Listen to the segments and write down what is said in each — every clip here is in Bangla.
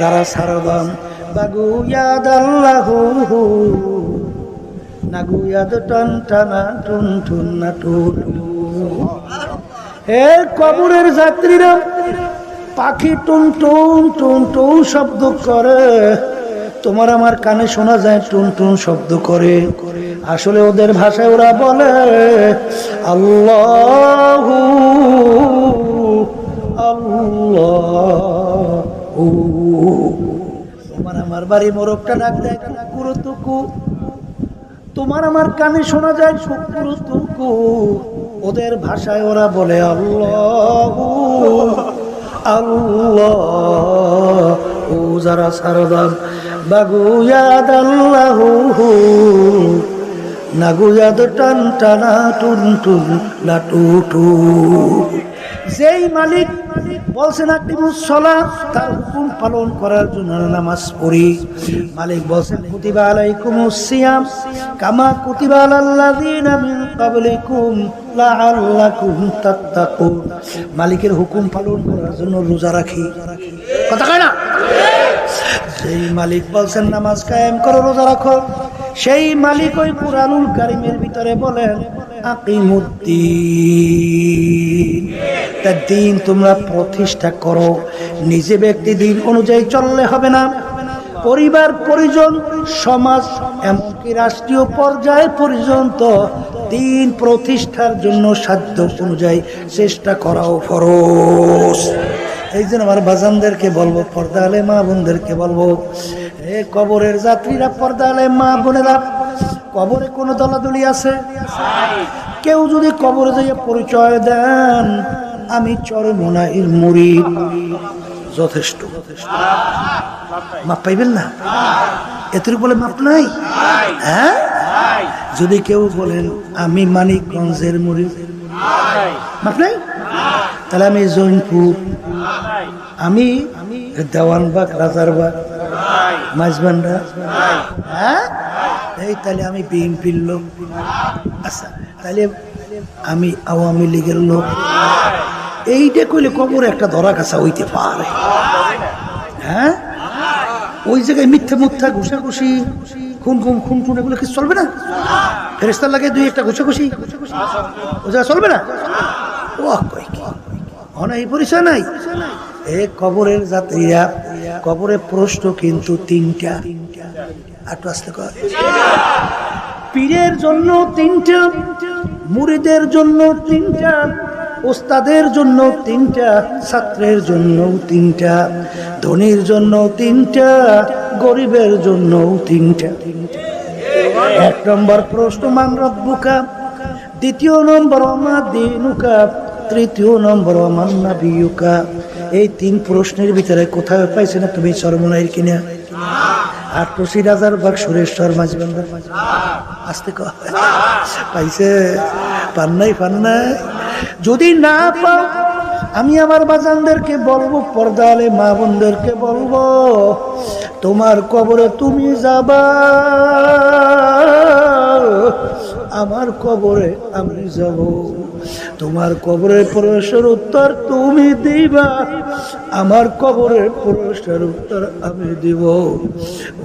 যারা সারদাম বাগুয়াদ আল্লাহু নাগুয়াদ টান টানা, টুন টুন না টুন হে কবরের যাত্রীরা পাখি টুন টুন টুন টুন শব্দ করে। তোমার আমার কানে শোনা যায় টুন টুন শব্দ করে। আসলে ওদের ভাষায় ওরা বলে, আল্লাহ আল্লাহ। তোমার আমার বাড়ি মোরগটা ডাক দেয় কুকুরো তুকু তোমার আমার কানে শোনা যায় কুকুরো তুকু ওদের ভাষায় ওরা বলে, আল্লাহ আল্লাহ। ও যারা সারদাম বাগুয়াদ আল্লাহ নাগুয়াদ টান টানা টুন টুন লাটু যেই মালিক বলছেন মুসলা, তার হুকুম পালন করার জন্য নামাজ পড়ি। মালিক বলছেন, কুতিবা আলাইকুম সিয়াম কামা কুতিবা আলাল্লাযিনা মিন ক্বাবলিকুম লাআল্লাকুম তাত্তাকুন। মালিকের হুকুম পালন করার জন্য রোজা রাখি। কথা কয় না? সেই মালিক বলছেন, নামাজ কায়েম করো, রোজা রাখো। সেই মালিক ওই কুরআনুল কারিমের ভিতরে বলেন দিন তোমরা প্রতিষ্ঠা করো। নিজে ব্যক্তি দিন অনুযায়ী চললে হবে না। পরিবার পরিজন, সমাজ, এমনকি রাষ্ট্রীয় পর্যায়ে পর্যন্ত দিন প্রতিষ্ঠার জন্য সাধ্য অনুযায়ী চেষ্টা করাও ফরস এই জন্য আমার বাজানদেরকে বলব পর্দা আলে মা বোনদেরকে বলব, এ কবরের যাত্রীরা পর্দা আলে মা বোনেরা, কবরে কোনো দলাদলি আছে? কেউ যদি কবরে যাইয়া পরিচয় দেন, আমি চরমোনাইর মুড়ি যথেষ্ট। মাপ পাইবেন না? এতের বলে মাপ নাই? হ্যাঁ? যদি কেউ বলেন, আমি মানিকগঞ্জের মুড়ি মাপ নাই? তাহলে আমি জৈনপুর। আমি দেওয়ানবাগ রাজারবাগ মাঝবান্ডা হ্যাঁ? এই তাহলে আমি বিএনপির লোক। আচ্ছা তাহলে আমি আওয়ামী লীগের লোক। এইটা কইলে কবর একটা ধরা কাছা হইতে পারে। হ্যাঁ? ওই জায়গায় মিথ্যা মুথ্যা, ঘুষাঘুষি, খুন খুন খুন খুন এগুলো কি চলবে না? ফেরেস্তার লাগে দুই একটা ঘুষাঘুষি। ও জায়গা চলবে না? ও কি এই পরিচয় নাই। এ কবরের যাত্রীরা কবরের প্রশ্ন কিন্তু তিনটা। একটু আসতে পীরের জন্য তিনটা মুড়িদের জন্য তিনটা, ওস্তাদের জন্য তিনটা, ছাত্রের জন্য তিনটা, ধনীর জন্য তিনটা, গরিবের জন্য তিনটা। এক নম্বর প্রশ্ন, মান রব্বুকা। দ্বিতীয় নম্বর আমার দিনুকা। তৃতীয় নম্বর মান্না নাবিয়ুকা। এই তিন প্রশ্নের ভিতরে কোথায় পাইছে না তুমি সর্বনাইর কিনা? আর টসি রাজার বাগ সুরেশ্বর মাঝবান্ধার আসতে পাইছে? পান নাই পান নাই। যদি না পাও, আমি আমার বাজানদেরকে বলব, পর্দালে মা বোনদেরকে বলব, তোমার কবরে তুমি যাবা। আমার কবরে আমি যাব। তোমার কবরের প্রশ্নের উত্তর তুমি দিবা। আমার কবরের প্রশ্নের উত্তর আমি দিব।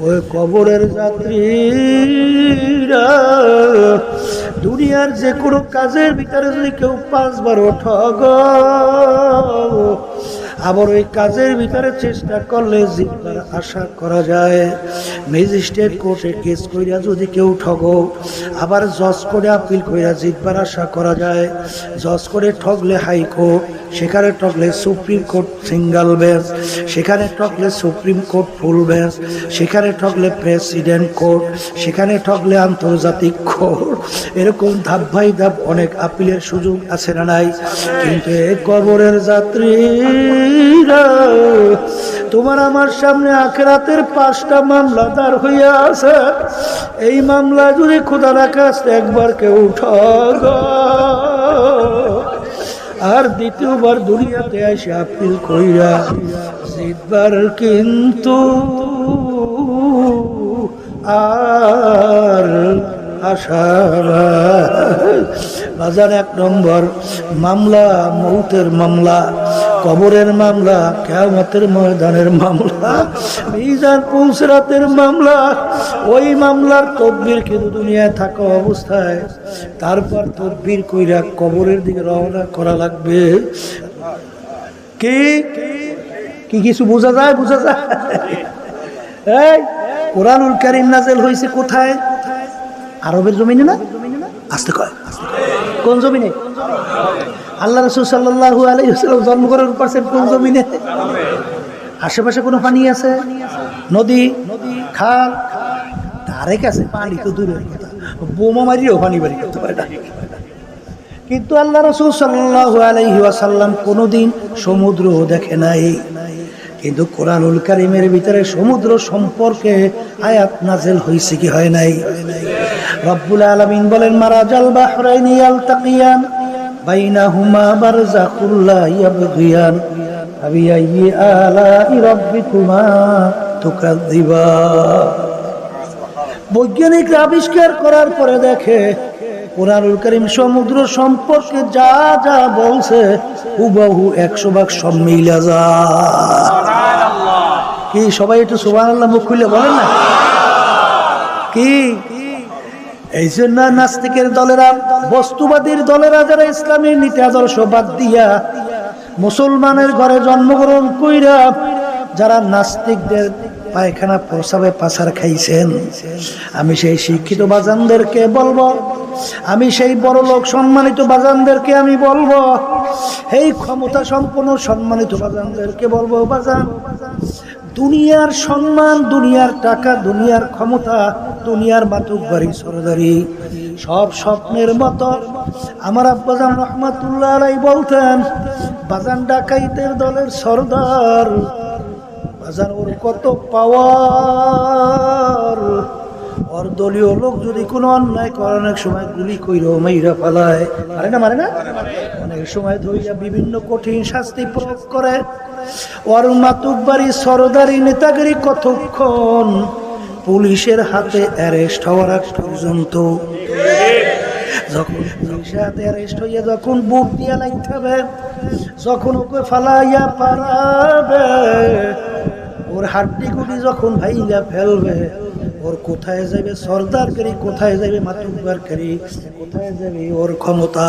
ওই কবরের যাত্রীরা, দুনিয়ার যে কোনো কাজের ভিতরে যদি কেউ পাঁচবার ঠগ আবার ওই কাজের ভিতরে চেষ্টা করলে জিতবার আশা করা যায়। ম্যাজিস্ট্রেট কোর্টে কেস কইরা যদি কেউ ঠগ, আবার জজ করে আপিল কইরা জিতবার আশা করা যায়। জজ করে ঠগলে হাইকোর্ট, সেখানে ঠকলে সুপ্রিম কোর্ট সিঙ্গেল বেঞ্চ, সেখানে ঠকলে সুপ্রিম কোর্ট ফুল বেঞ্চ, সেখানে ঠকলে প্রেসিডেন্ট কোর্ট, সেখানে ঠকলে আন্তর্জাতিক কোর্ট। এরকম ধাপ ভাই ধাপ অনেক আপিলের সুযোগ আছে না নাই? কিন্তু কবরের যাত্রীরা তোমার আমার সামনে আখেরাতের পাঁচটা মামলা দাঁড় হইয়া আছে। এই মামলা যদি খোদার আকাশ একবার কেউ ঠগ আর দ্বিতীয়বার দুনিয়াতে এসে আপিল কইরা জিতবার কিন্তু আর আশা বাজার এক নম্বর, মামলা, মৌতের মামলা। কবরের মামলা, কেয়ামতের ময়দানের মামলা, মিজান পুলসরাতের মামলা, ওই মামলার তদবির কিন্তু দুনিয়ায় থাকা অবস্থায়। তারপর তদবির কইরা কবরের দিকে রওনা করা লাগবে। কি? কি কিছু বোঝা যায়? বোঝা যায়? এই, কোরআনুল কারিম নাজেল হয়েছে কোথায়? আরবের জমিনে না? আসতে কয়। কোন জমিনে? আল্লাহ রসুল সাল্লাহ আলাইসাল্লাম জন্মগ্রহণ করছেন কোন জমিনে? আশেপাশে কোনো পানি আছে? নদী? খাল? ধারে কাছে পানি তো দূরের কথা। বোমা মারিও পানি বাড়ি করতে পারে কিন্তু আল্লাহ রসুল সাল্লাহ আলাইহি ওয়াসাল্লাম কোনোদিন সমুদ্র দেখে নাই। কিন্তু কোরআনুল কারিমের ভিতরে সমুদ্র সম্পর্কে আয়াত নাজেল হয়েছে কি হয় নাই? রব্বুল আলামিন বলেন মারাজাল বাহরাইনি ইয়ালতাকিয়ান বাইনাহুমা বারজাখুল লা ইয়াবগিয়ান ফাবিআইয়ি আলাই রাব্বিকুমা তুকাযযিবান বৈজ্ঞানিকরা আবিষ্কার করার পরে দেখে কোরআনুল করিম সমুদ্র সম্পর্কে যা যা বলছে, হুবহু একশো ভাগ সব যা। কি সবাই একটু সুবাহ আল্লাহ মুখ খুলে বলেন না? কি? এই জন্য নাস্তিকের দলেরা, বস্তুবাদীর দলেরা যারা ইসলামের নীতি আদর্শ বাদ দিয়া মুসলমানের ঘরে জন্মগ্রহণ কইরা, যারা নাস্তিকদের পায়খানা প্রসাবে পাচার খাইছেন। আমি সেই শিক্ষিত বাজানদেরকে বলব, আমি সেই বড় লোক সম্মানিত বাজানদেরকে আমি বলব, এই ক্ষমতা সম্পন্ন সম্মানিত বাজানদেরকে বলব বাজান, দুনিয়ার সম্মান, দুনিয়ার টাকা, দুনিয়ার ক্ষমতা, দুনিয়ার মাতুক বাড়ি, সরদারি, সব স্বপ্নের মতো। আমার আব্বাজান রহমাতুল্লাহ বলতেন, বাজান ডাকাইতের দলের সর্দার। বাজান ওর কত পাওয়ার? ওর দলীয় লোক যদি কোনো অন্যায় করে, অনেক সময় গুলি কইর, মাইরা ফালায় মারে না মারে না? অনেক সময় ধইয়া বিভিন্ন কঠিন শাস্তি প্রয়োগ করে। ওর মাতুক বাড়ি সরদারি নেতাগিরি কতক্ষণ পুলিশের হাতে অ্যারেস্ট হওয়ার আগ পর্যন্ত? যখন পুলিশের হাতে অ্যারেস্ট হইয়া যখন বুট দিয়া হবে, যখন ওকে ফালাইয়া পারাবে ওর হাড্ডি গুটি যখন ভাইয়া ফেলবে, ওর কোথায় যাবে? সর্দারকারী কোথায় যাবে? মাতুকবারকারী কোথায় যাবে? ওর ক্ষমতা।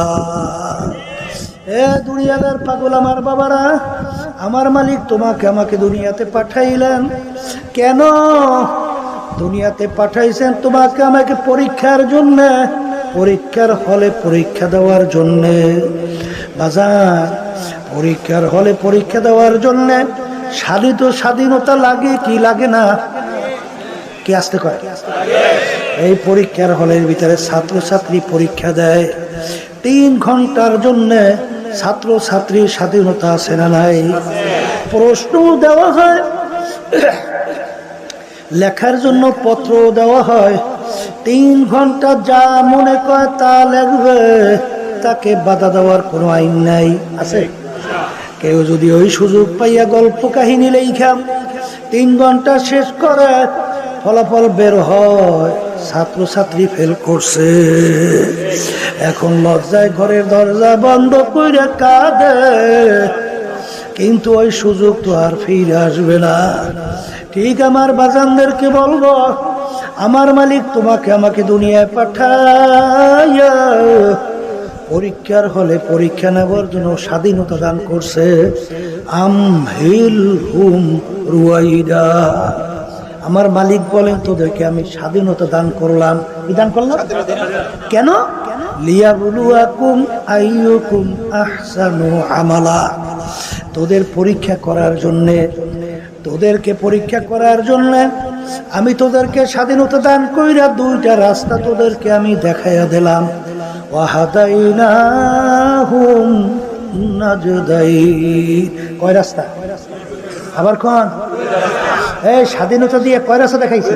এ দুনিয়াদার পাগল আমার বাবারা, আমার মালিক তোমাকে আমাকে দুনিয়াতে পাঠাইলেন। কেন? দুনিয়াতে পাঠাইছেন তোমাকে আমাকে পরীক্ষার জন্য, পরীক্ষার হলে পরীক্ষা দেওয়ার জন্যে। বাজার, পরীক্ষার হলে পরীক্ষা দেওয়ার জন্যে স্বাধীত স্বাধীনতা লাগে কি লাগে না? কি আসতে কয়? এই পরীক্ষার হলের ভিতরে ছাত্রছাত্রী পরীক্ষা দেয়। তিন ঘণ্টার জন্য ছাত্র ছাত্রীর স্বাধীনতা আছে না নাই? প্রশ্ন দেওয়া হয়, লেখার জন্য পত্র দেওয়া হয়। তিন ঘণ্টা যা মনে করে তা লাগবে তাকে বাধা দেওয়ার কোনো আইন নাই। আছে? কেউ যদি ওই সুযোগ পাইয়া গল্প কাহিনী লেখা তিন ঘণ্টা শেষ করে ফলাফল বের হয়, ছাত্রছাত্রী ফেল করছে। এখন লজ্জায় ঘরের দরজা বন্ধ করে কাঁদে, কিন্তু ওই সুযোগ তো আর ফিরে আসবে না। ঠিক আমার বাজানদেরকে বলব, আমার মালিক তোমাকে আমাকে দুনিয়ায় পাঠাইয়া পরীক্ষার হলে পরীক্ষা নেবার জন্য স্বাধীনতা দান করছে। আম হিল হুম রুয়াইদা। আমার মালিক বলেন, তোদেরকে আমি স্বাধীনতা দান করলাম। কি দান করলাম? কেন? আমালা। তোদের পরীক্ষা করার জন্যে, তোদেরকে পরীক্ষা করার জন্য আমি তোদেরকে স্বাধীনতা দান কইরা দুইটা রাস্তা তোদেরকে আমি দেখাইয়া দিলাম। ওয়াহাদাইনাহুম নাজদাই কয় রাস্তা? আবার কোন? এই স্বাধীনতা দিয়ে কয় রাস্তা দেখাইছে?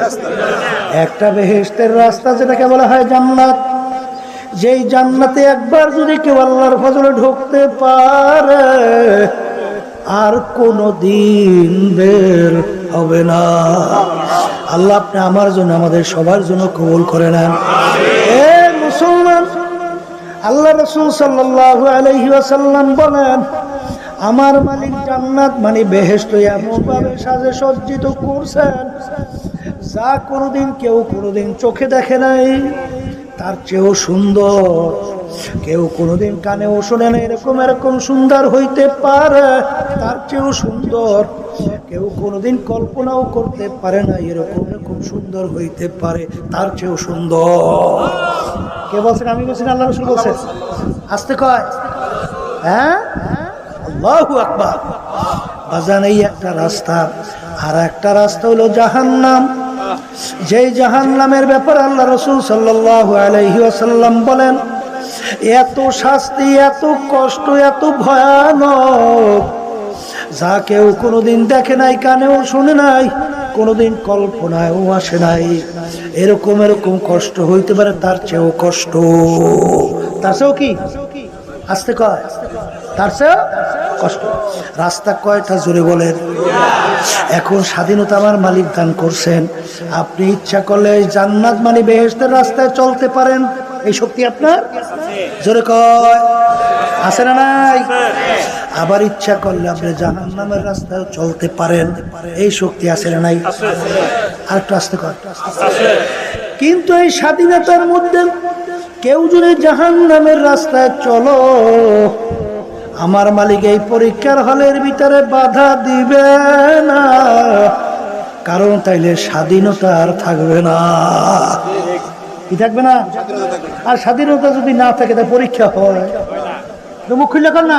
একটা বেহেস্তের রাস্তা যেটাকে বলা হয় জান্নাত। যেই জান্নাতে একবার যদি কেউ আল্লাহর ফজলে ঢুকতে পারে, আর কোনো দিন বের হবে না। আল্লাহ আপনি আমার জন্য, আমাদের সবার জন্য কবুল করে মুসলমান আল্লাহ রসুল সাল্লাল্লাহু আলাইহি ওয়াসাল্লাম বলেন, আমার মালিক জান্নাত মানে বেহেস্ত এমন ভাবে সাজে সজ্জিত করছেন। যা কোনোদিন কেউ কোনোদিন চোখে দেখে নাই, তার চেয়েও সুন্দর। কেউ কোনোদিন কানেও শোনে না এরকম এরকম সুন্দর হইতে পারে, তার চেয়েও সুন্দর। কেউ কোনোদিন কল্পনাও করতে পারে না, এরকম এরকম সুন্দর হইতে পারে, তার চেয়েও সুন্দর। কে বলছেন আমি বলছেন আল্লাহ রসুল বলছেন আসতে কয়। হ্যাঁ? আল্লাহু আকবার। বাজান, এই একটা রাস্তা। আর একটা রাস্তা হলো জাহান্নাম। যেই জাহান্নামের ব্যাপার আল্লাহ রসুল সাল্লাল্লাহু আলাইহি ওয়াসাল্লাম বলেন, এত শাস্তি, এত কষ্ট, এত ভয়ানক। যা কেউ কোনোদিন দেখে নাই, কানেও শুনে নাই। কোনোদিন কল্পনায়ও আসে নাই। এরকম এরকম কষ্ট হইতে পারে, তার চেয়েও কষ্ট। তার চেয়েও কি? আসতে কয়? তার চেয়েও কষ্ট। রাস্তা কয়টা জোরে বলেন? এখন স্বাধীনতা আমার মালিক দান করছেন। আপনি ইচ্ছা করলে জান্নাত মানে বেহেস্তের রাস্তায় চলতে পারেন। এই শক্তি আপনার? জোরে কয়। আছে না নাই? আবার ইচ্ছা করলে আপনি জাহান নামের রাস্তায় চলতে পারেন। এই শক্তি আছে নাই। আর একটু আসতে কর। কিন্তু এই স্বাধীনতার মধ্যে কেউ যদি জাহান নামের রাস্তায় চলো, আমার মালিক এই পরীক্ষার হলের ভিতরে বাধা দিবে না। কারণ তাইলে স্বাধীনতা আর থাকবে না। কি থাকবে না? আর স্বাধীনতা যদি না থাকে তা পরীক্ষা হয়। মুখ খুললে কর না?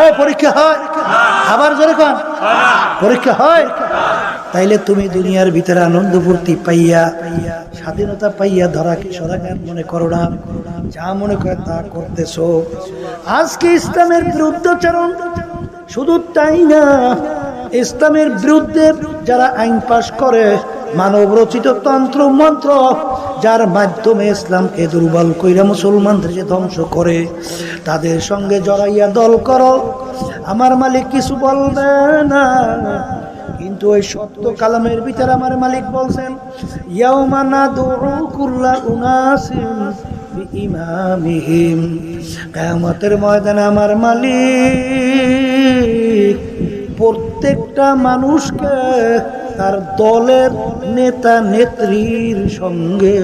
এই পরীক্ষা হয়। আবার জোরে কর পরীক্ষা হয়। তাইলে তুমি দুনিয়ার ভিতরে আনন্দ ফুর্তি পাইয়া স্বাধীনতা পাইয়া ধরাকে সরাগান মনে করো না। যা মনে করে তা করতেছো। আজকে ইসলামের বিরুদ্ধাচরণ শুধু তাই না ইসলামের বিরুদ্ধে যারা আইন পাশ করে মানব রচিত তন্ত্র মন্ত্র, যার মাধ্যমে ইসলামকে দুর্বল কইরা মুসলমানদের যে ধ্বংস করে, তাদের সঙ্গে জড়াইয়া দল করো। আমার মালিক কিছু বলবে না, কিন্তু ওই সত্য কালামের ভিতরে আমার মালিক বলছেন ইয়াউমানা দুউ কুল্লা উনাসিন বিইমামিহিম। কিয়ামতের ময়দানে আমার মালিক প্রত্যেকটা মানুষকে তার দলের নেতা নেত্রীর সঙ্গে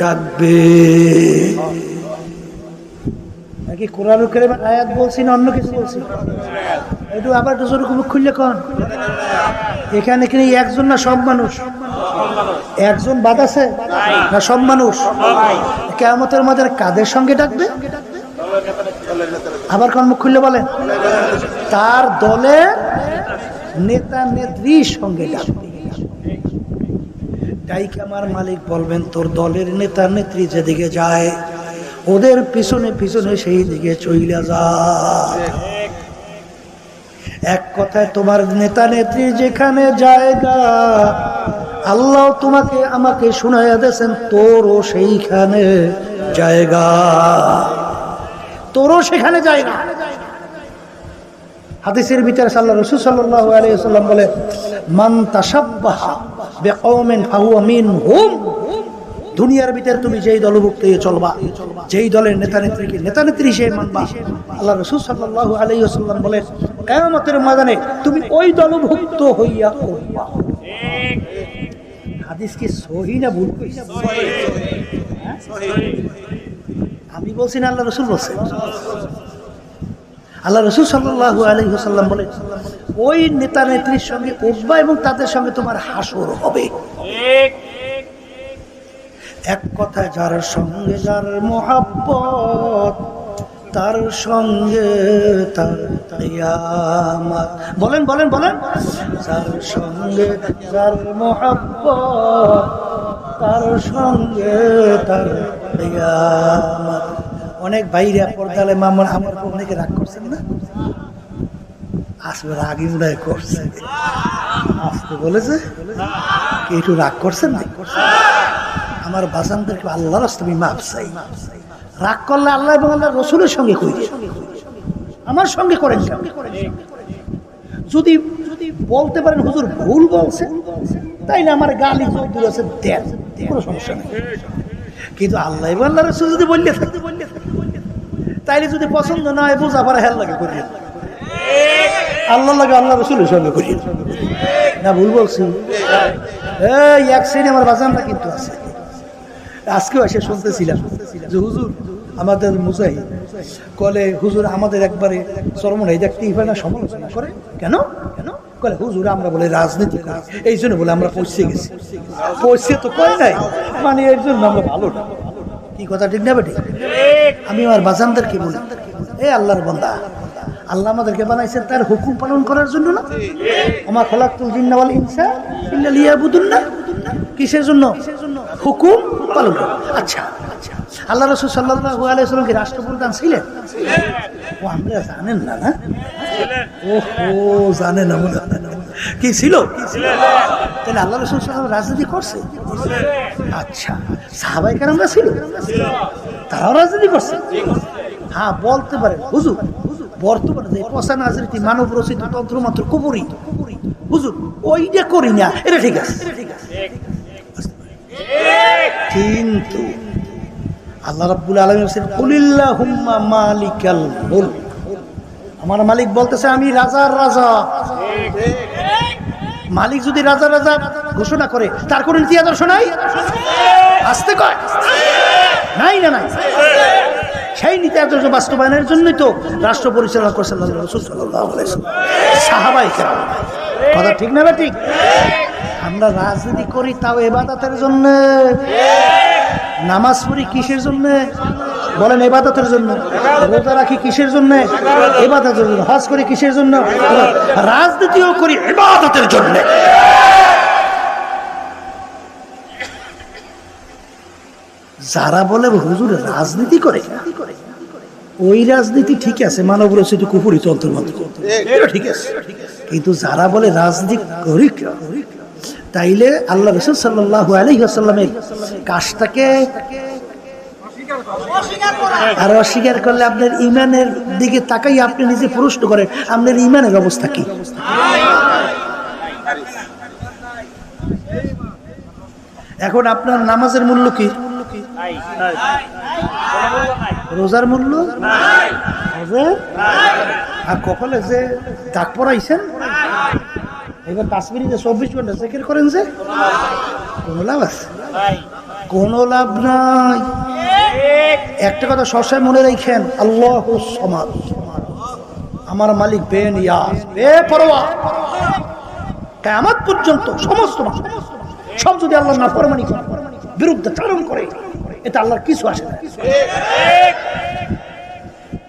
ডাকবে। নাকি কোরআন কারিমের আয়াত বলছি না অন্য কিছু বলছি? একটু আবার জোরে মুখ খুললে কন? এখানে কি একজন না সব মানুষ? একজন বাদ আছে? না সব মানুষ? কেমতের মধ্যে কাদের সঙ্গে ডাকবে? আবার কোন মুখ খুললে বলেন? তার দলে নেতা নেত্রীর সঙ্গে ডাকবে ডাইকে আমার মালিক বলবেন, তোর দলের নেতা নেত্রী যেদিকে যায়, ওদের পিছনে পিছনে সেই দিকে চইলা যা। এক কথায়, তোমার নেতা নেত্রী যেখানে জায়গা, আল্লাহ তোমাকে আমাকে শুনাইয়া দিয়েছেন, তোরও সেইখানে জায়গা। তোরও সেখানে জায়গা। হাদিসের ভিতরে সাল্লাহ রসুল সাল্লাহ আলাইসাল্লাম বলে মান তাসাব্বাহা বিকওমিন ফাহুয়া মিনহুম দুনিয়ার ভিতরে তুমি যেই দলভুক্ত হয়ে চলবা যেই দলের নেতা নেত্রীকে নেতা নেত্রী হিসেবে মানবা আল্লাহ রসুল সাল্লাহ আলাইসাল্লাম বলে কেমতের ময়দানে তুমি ওই দলভুক্ত হইয়া করবা হাদিস কি সহি না ভুল? হ্যাঁ? আমি বলছি না আল্লাহ রসুল বলছেন আল্লাহ রসুল সাল্লাহ আলহিহাল্লাম বলে, ওই নেতা নেত্রীর সঙ্গে উঠবা এবং তাদের সঙ্গে তোমার হাসর হবে। এক কথায়, যার সঙ্গে যার মোহাব্বত, তার সঙ্গে তার বলেন বলেন বলেন। যার সঙ্গে যার মোহাব্বত, তার সঙ্গে তার। অনেক বাইরে পর্দালে মামার আমার অনেকে রাগ করছেন না? আসবে রাগই মনে করছে। আসতে বলেছে? কি একটু রাগ করছেন না আমার বাসানদেরকে আল্লাহ রাস্তামি মাপ চাই। রাগ করলে আল্লাহ এবং আল্লাহ রসুলের সঙ্গে কই আমার সঙ্গে করেন? যদি যদি বলতে পারেন হুজুর ভুল বলছে, তাইলে আমার গালি দূর আছে দেন, কোনো সমস্যা নেই। কিন্তু আল্লাহ আল্লাহ রসুল যদি বললে থাকে তাইলে যদি পছন্দ না হয় বোঝা পারা হেল লাগে করিয়ে। আল্লাহ লাগে আল্লাহ রসুলের সঙ্গে করি না, ভুল বলছি এই, এক শ্রেণি আমার বাজানটা কিন্তু আছে। আজকেও এসে শুনতেছিলাম যে হুজুর, আমাদের মুজাহি কলে, হুজুর, আমাদের একবারে চরমনাই দেখতেই পারে না, সমালোচনা করে? কেন? কেন? কলে, হুজুর, আমরা বলে রাজনীতি এই জন্য বলে আমরা পৌঁছে গেছি। পৌঁছে তো কয় নাই। মানে এর জন্য আমরা ভালো না। কি কথা ঠিক না বেটি আমি আমার বাজানদেরকে বলি, এ আল্লাহর বন্দা, আল্লাহ আমাদেরকে বানাইছেন তার হুকুম পালন করার জন্য না? আমার খোলাকুল জিন্নাওয়াল ইনসা ইল্লা লিয়াবুদুন না কিসের জন্য? হুকুম পালন। আচ্ছা আচ্ছা। আল্লাহ রসুল সাল্লাল্লাহু আলাইহি সাল্লাম কি রাষ্ট্রপ্রধান ছিলেন? ও, আমরা জানেন না না? ও ও জানে না হয়। না। কি ছিল? তাহলে আল্লাহ রসুল সাল্লাম রাজনীতি করছে? আচ্ছা সাহাবাই কারামরা ছিল? তারাও রাজনীতি করছে? হ্যাঁ বলতে পারেন। হুজুর, বর্তমানে যে পচা রাজনীতি মানব রচিত তন্ত্র মাত্র কুপুরি। হুজুর ওইটা করি না, এটা ঠিক আছে। কিন্তু আল্লাহ রাব্বুল আলামিন বলেন কুলিল্লাহুম্মা মালিকাল মুলক। আমার মালিক বলতেছে, আমি রাজার রাজা। মালিক যদি রাজা রাজা ঘোষণা করে, তার কোনো নীতি আদর্শ নাই? আসতে কয়? নাই না নাই? সেই নীতি আদর্শ বাস্তবায়নের জন্যই তো রাষ্ট্র পরিচালনা করছেন কথা ঠিক না বা ঠিক? আমরা রাজনীতি করি তাও এবাদতের জন্য। নামাজ পড়ি কিসের জন্য? বলেন এবাদতের জন্য। রোজা রাখি কিসের জন্য? এবাদতের জন্য। হজ করি কিসের জন্য? রাজনীতিও করি এবাদতের জন্য। যারা বলে হুজুর রাজনীতি করে, ওই রাজনীতি ঠিক আছে মানব রচিত কুপুরি তন্ত্র মন্ত্র ঠিক আছে। কিন্তু যারা বলে রাজনীতি করি তাইলে আল্লাহ রসুল সাল্লাহ আলহিহাসাল্লামের কাজটাকে আর অস্বীকার করলে আপনার ইমানের দিকে তাকাই আপনি নিজে প্রশ্ন করেন, আপনার ইমানের অবস্থা কি? এখন আপনার নামাজের মূল্য কি? রোজার মূল্য? হজের? আর কপালে যে দাগ পড়াইছেন? এবার কাশ্মীরি যে চব্বিশ ঘণ্টা চেকের করেন যে কোনো লাভ আছে? কোনো লাভ নাই। একটা কথা সবসময় মনে রাখেন আল্লাহ সমাজ আমার মালিক বেন ইয়াস বে পরোয়া। কেমন পর্যন্ত সমস্ত সব যদি আল্লাহ না ফরমানি করে বিরুদ্ধে চারণ করে এটা আল্লাহর কিছু আসে না।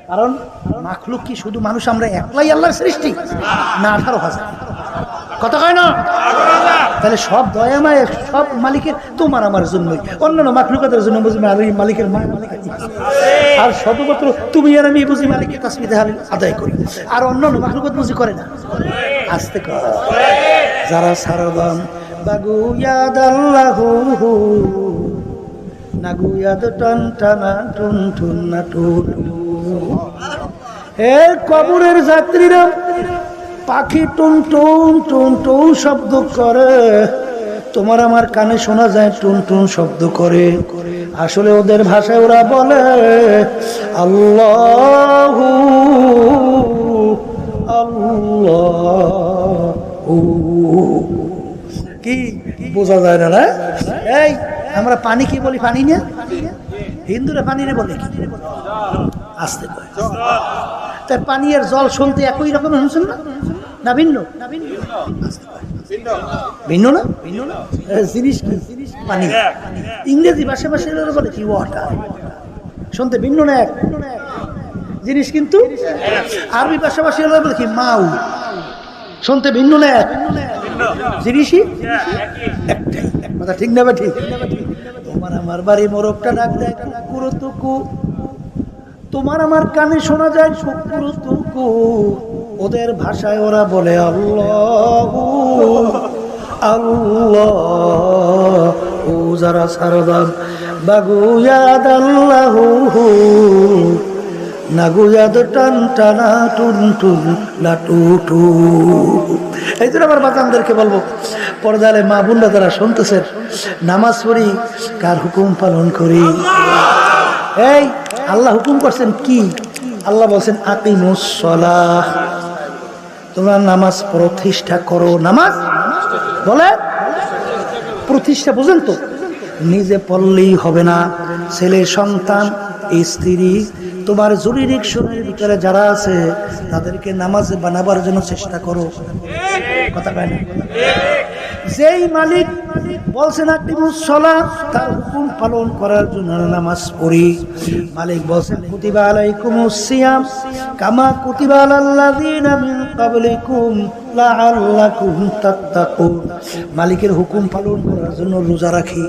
কারণ মাখলুক কি শুধু মানুষ, আমরা একলাই আল্লাহর সৃষ্টি? না, আঠারো হাজার। কথা কয় না? তাহলে সব দয়া মায়ের, সব মালিকের তোমার আমার জন্যই। অন্যান্য মাখলুকাতের জন্য বুঝি আর মালিকের মায়ের আর শুধুমাত্র তুমি আর আমি বুঝি মালিকের কাশ্মীরে আদায় করি। আর অন্যান্য মাখলুকাত বুঝি করে না। আসতে কর। যারা সারদাম বাগু ইয়াদ আল্লাহু কবরের যাত্রীরা পাখি টুন টুন টুন টুন শব্দ করে। তোমার আমার কানে শোনা যায় টুন টুন শব্দ করে। আসলে ওদের ভাষায় ওরা বলে, আল্লাহ আল্লাহ। কি? বোঝা যায় না? এই আমরা পানি কি বলি? পানি না? হিন্দুরা পানি রে বলে আসতে কয়। তার পানি আর জল শুনতে একই রকম শুনছেন না? না, ভিন্ন? ভিন্ন না? ভিন্ন না জিনিস কি? পানি ইংরেজি ভাষা ভাষা বলে কি? ওয়াটার শুনতে ভিন্ন না এক? জিনিস কিন্তু আরবি ভাষা ভাষা বলে কি? মাউ। শুনতে ভিন্ন না এক? জিনিসই একটাই। কথা ঠিক না বা ঠিক? আমার বাড়ি মোরগটা ডাক দেয় কুকুর তুকু। তোমার আমার কানে শোনা যায় শুকুর তুকু। ওদের ভাষায় ওরা বলে, আল্লাহ আল্লাহ। ও যারা সারদাম বাগুয়াদ আল্লাহ টান টানা টুন টুন লাটু এই জন্য আমার বলব মা নামাজ পড়ি, কার হুকুম পালন করি? এই, আল্লাহ হুকুম করছেন কি? আল্লাহ বলছেন আকিমুসলাহ তোমরা নামাজ প্রতিষ্ঠা করো। নামাজ? বলে? প্রতিষ্ঠা বুঝেন তো। নিজে পড়লেই হবে না। ছেলে সন্তান স্ত্রী, তোমার সময়ের ভিতরে যারা আছে, তাদেরকে নামাজ বানাবার জন্য চেষ্টা করো। কথা কয় যেই মালিক বলছেন একটি মুসলা তার হুকুম পালন করার জন্য নামাজ পড়ি। মালিক বলছেন কুতিবা আলাইকুম সিয়াম কামা কুতিবা আলাল্লাযিনা মিন ক্বাবলিকুম লাআল্লাকুম তাত্তাকুন। মালিকের হুকুম পালন করার জন্য রোজা রাখি।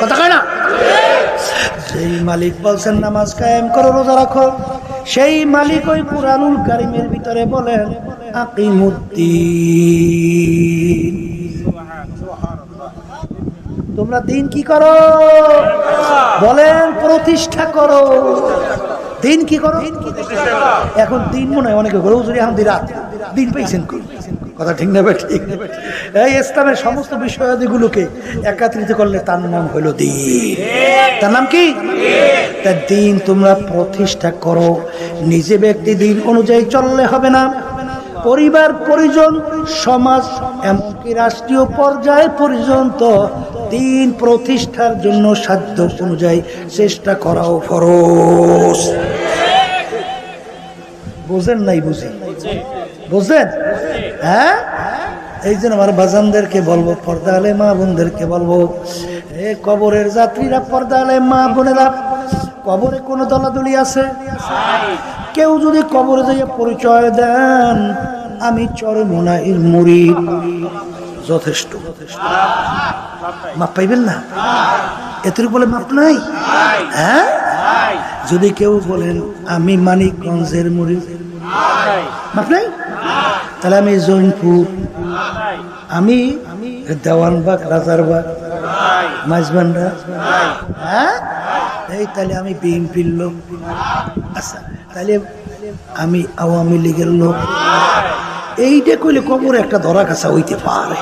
কথা কয় না? সেই মালিক বলছেন, নামাজ কায়েম করো, রোজা রাখো। সেই মালিক ওই কুরআনুল কারিমের ভিতরে বলেন তোমরা দিন কি করো? বলেন, প্রতিষ্ঠা করো। দিন কি করো? এখন দিন মনে হয়, অনেকে করে হুজুরি, এখন রাত। দিন পেয়েছেন কই? কথা ঠিক নেবে ঠিক এই ইসলামের সমস্ত বিষয়াদিগুলোকে একাত্রিত করলে তার নাম হলো দিন। তার নাম কি? তা দিন তোমরা প্রতিষ্ঠা করো। নিজে ব্যক্তি দিন অনুযায়ী চললে হবে না। পরিবার, পরিজন, সমাজ, এমনকি রাষ্ট্রীয় পর্যায় পর্যন্ত দিন প্রতিষ্ঠার জন্য সাধ্য অনুযায়ী চেষ্টা করাও ফরজ। বুঝেন নাই বুঝি বুঝলেন হ্যাঁ? এই জন্য আমার বাজানদেরকে বলব পর্দা আলে মা বোনদেরকে বলব, এ কবরের যাত্রীরা পর্দা আলে মা বোনেরা, কবরে কোনো দলাদলি আছে? কেউ যদি কবরে যাইয়া পরিচয় দেন, আমি চরমোনাইর মুড়ি যথেষ্ট। মাপ পাইবেন না? এতের বলে মাপ নাই? হ্যাঁ? যদি কেউ বলেন, আমি মানিকগঞ্জের মুড়ি মাপ নাই? তাহলে আমি জৈনপুর আমি দেওয়ানবাগ রাজারবাগ মাঝবান্ডা হ্যাঁ? এই তাহলে আমি বিএনপির লোক। আচ্ছা তাহলে আমি আওয়ামী লীগের লোক। এইটা কইলে কবর একটা ধরা কাছা হইতে পারে।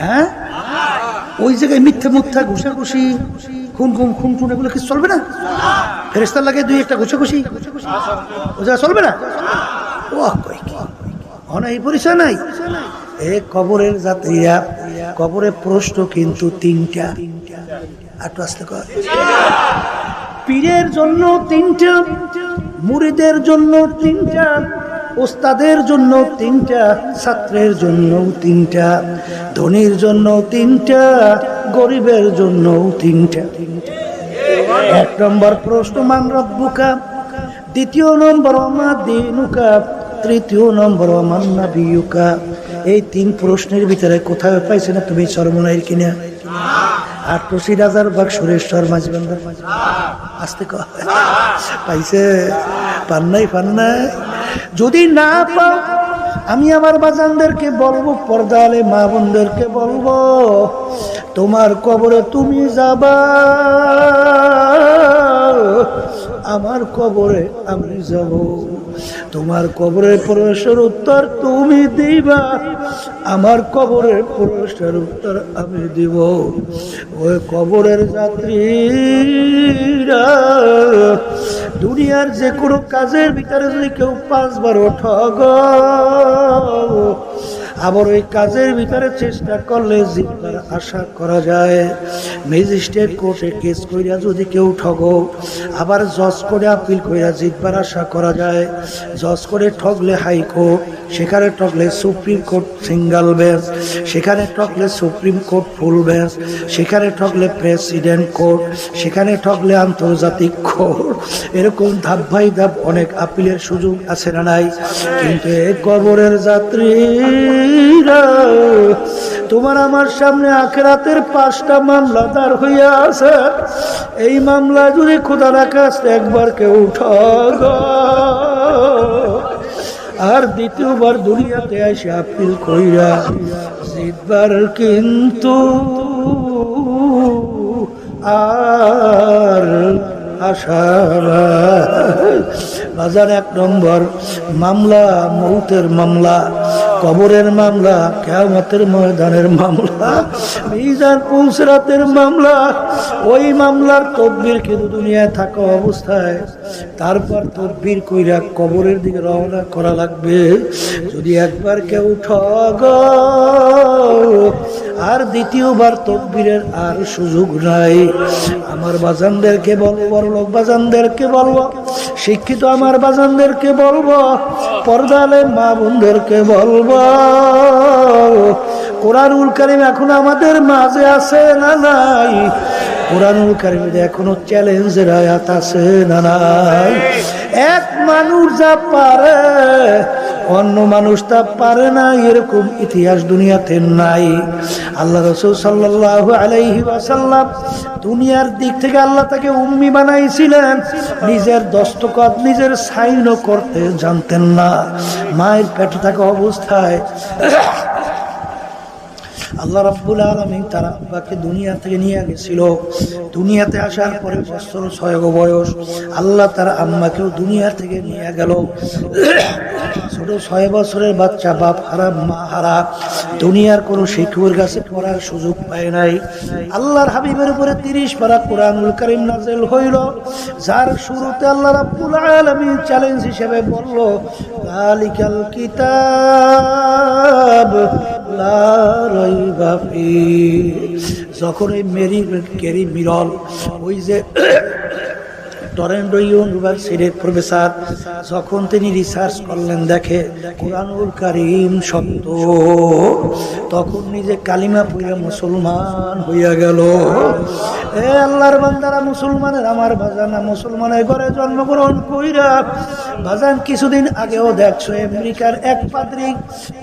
হ্যাঁ? ওই জায়গায় মিথ্যা মুথ্যা ঘুষাঘুষি, খুন খুন খুন খুন, এগুলো কি চলবে না? ফেরেস্তার লাগে দুই একটা ঘুষাঘুষি। ও জায়গা চলবে না? ও কি পরিচয় নাই। এ কবরের যাত্রীরা কবরের প্রশ্ন কিন্তু তিনটা। একটু আসতে পীরের জন্য তিনটা মুড়িদের জন্য তিনটা, ওস্তাদের জন্য তিনটা, ছাত্রের জন্য তিনটা, ধনীর জন্য তিনটা, গরিবের জন্য তিনটা। এক নম্বর প্রশ্ন মান রব্বুকা দ্বিতীয় নম্বর আমার দিনুকা তৃতীয় নম্বর আমার নাবিয়ুকা এই তিন প্রশ্নের ভিতরে কোথায় পাইছে না তুমি সর্বনাইর কিনা? আর টসির হাজার বাগ সুরেশ্বর মাঝবান্ধার আসতে পাইছে? পান নাই পান নাই। যদি না পাও, আমি আমার বাজানদেরকে বলব, পর্দালে মা বোনদেরকে বলব, তোমার কবরে তুমি যাবা। আমার কবরে আমি যাব। তোমার কবরের প্রশ্নের উত্তর তুমি দিবা। আমার কবরের প্রশ্নের উত্তর আমি দিব। ওই কবরের যাত্রীরা, দুনিয়ার যে কোনো কাজের ভিতরে যদি কেউ পাঁচবার ঠগ আবার ওই কাজের ভিতরে চেষ্টা করলে জিতবার আশা করা যায়। ম্যাজিস্ট্রেট কোর্টে কেস কইরা যদি কেউ ঠগ, আবার জজ করে আপিল কইরা জিতবার আশা করা যায়। জজ করে ঠগলে হাইকোর্ট, সেখানে ঠগলে সুপ্রিম কোর্ট সিঙ্গেল বেঞ্চ, সেখানে ঠগলে সুপ্রিম কোর্ট ফুল বেঞ্চ, সেখানে ঠগলে প্রেসিডেন্ট কোর্ট, সেখানে ঠগলে আন্তর্জাতিক কোর্ট। এরকম ধাপ ভাই ধাপ অনেক আপিলের সুযোগ আছে না নাই? কিন্তু এ কবরের তোমার আমার সামনে আখেরাতের পাঁচটা মামলা দাঁড় হইয়া আছে। এই মামলা যদি খোদা রাখাস একবার কেউ ঠগ আর দ্বিতীয়বার দুনিয়াতে এসে আপিল কইরা জিতবার কিন্তু আর আশা বাজার এক নম্বর, মামলা, মৌতের মামলা। কবরের মামলা, কেয়ামতের ময়দানের মামলা, মিজান পুলসরাতের মামলা, ওই মামলার তদবির কিন্তু দুনিয়ায় থাকা অবস্থায়। তারপর তদবির কইরা কবরের দিকে রওনা করা লাগবে। যদি একবার কেউ ঠগ আর দ্বিতীয়বার তকবীরের আর সুযোগ নাই। আমার বাজানদেরকে বলব বড় লোক বাজানদেরকে বলব, শিক্ষিত আমার বাজানদেরকে বলব পর্দালে মা বন্ধুরকে বলব, কোরআনুল কারিম এখন আমাদের মাঝে আছে না নাই? কোরআনুল যে এখনও চ্যালেঞ্জের আয়াত আছে না নাই? এক মানুষ যা পারে অন্য মানুষ তা পারে না, এরকম ইতিহাস দুনিয়াতে নাই। আল্লাহ রসুল সাল্লাহ আলাইহি ওয়াসাল্লাম দুনিয়ার দিক থেকে আল্লাহ তাকে উম্মি বানাইছিলেন। নিজের দস্তকত নিজের সাইনও করতে জানতেন না। মায়ের পেটে থাকা অবস্থায় আল্লাহ রাব্বুল আলমী তার আব্বাকে দুনিয়া থেকে নিয়ে গেছিল। দুনিয়াতে আসার পরে বছর ছয় বয়স আল্লাহ তার আম্মাকেও দুনিয়া থেকে নিয়ে গেল। ছোট ছয় বছরের বাচ্চা বাপ হারা, মা হারা, দুনিয়ার কোনো শিক্ষকের কাছে পড়ার সুযোগ পায় নাই। আল্লাহর হাবিবের উপরে তিরিশ পারা কোরআনুল করিম নাজেল হইল। যার শুরুতে আল্লাহ রাব্বুল আলামিন চ্যালেঞ্জ হিসেবে বলল কালিকাল কিতাব যখন এই মেরি কেরি মিরল ওই যে টরেন্টো ইউনিভার্সিটির প্রফেসর, যখন তিনি রিসার্চ করলেন, দেখে কোরআনুল কারিম সত্য তখন নিজে কালিমা পড়ে মুসলমান হইয়া গেল। এ আল্লাহর বান্দারা, মুসলমানের আমার বাজানা মুসলমানের ঘরে জন্মগ্রহণ কইরা বাজান কিছুদিন আগেও দেখছ, আমেরিকার এক পাদ্রী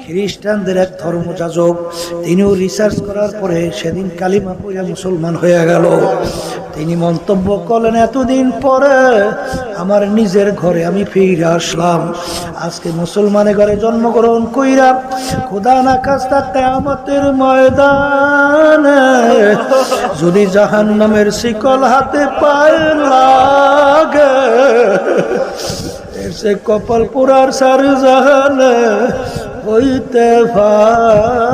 খ্রিস্টানদের এক ধর্মযাজক। তিনিও রিসার্চ করার পরে সেদিন কালিমা পড়ে মুসলমান হয়ে গেল। তিনি মন্তব্য করলেন, এতদিন পরে আমার নিজের ঘরে আমি ফিরে আসলাম। আজকে মুসলমানের ঘরে জন্মগ্রহণ কইরা খোদা না কাস্তা তেমতের ময়দানে যদি জাহান নামের শিকল হাতে পায় লাগে সে কপাল পুরার সার জাহানে হইতে পারে